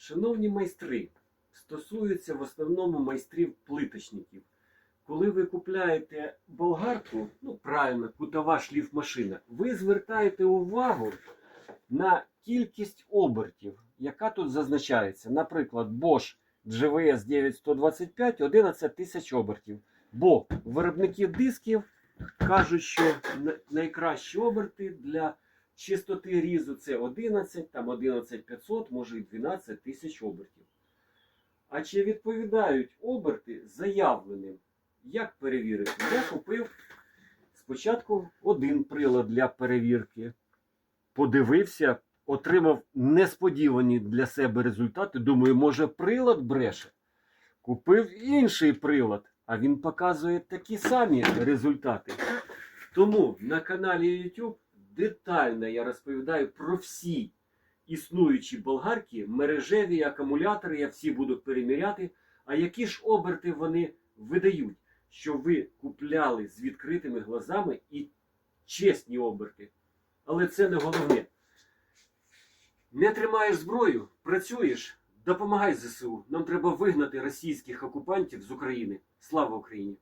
Шановні майстри, стосується в основному майстрів плиточників. Коли ви купляєте болгарку, ну правильно, кутова шліфмашина, ви звертаєте увагу на кількість обертів, яка тут зазначається. Наприклад, Bosch GVS 9125 11 тисяч обертів. Бо виробники дисків кажуть, що найкращі оберти для чистоти різу це 11, там 11500, може і 12 тисяч обертів. А чи відповідають оберти заявленим? Як перевірити? Я купив спочатку один прилад для перевірки, подивився, отримав несподівані для себе результати. Думаю, може прилад бреше. Купив інший прилад, а він показує такі самі результати. Тому на каналі YouTube детально я розповідаю про всі існуючі болгарки, мережеві акумулятори, я всі буду переміряти. А які ж оберти вони видають, що ви купляли з відкритими глазами і чесні оберти. Але це не головне. Не тримаєш зброю, працюєш, допомагай ЗСУ. Нам треба вигнати російських окупантів з України. Слава Україні!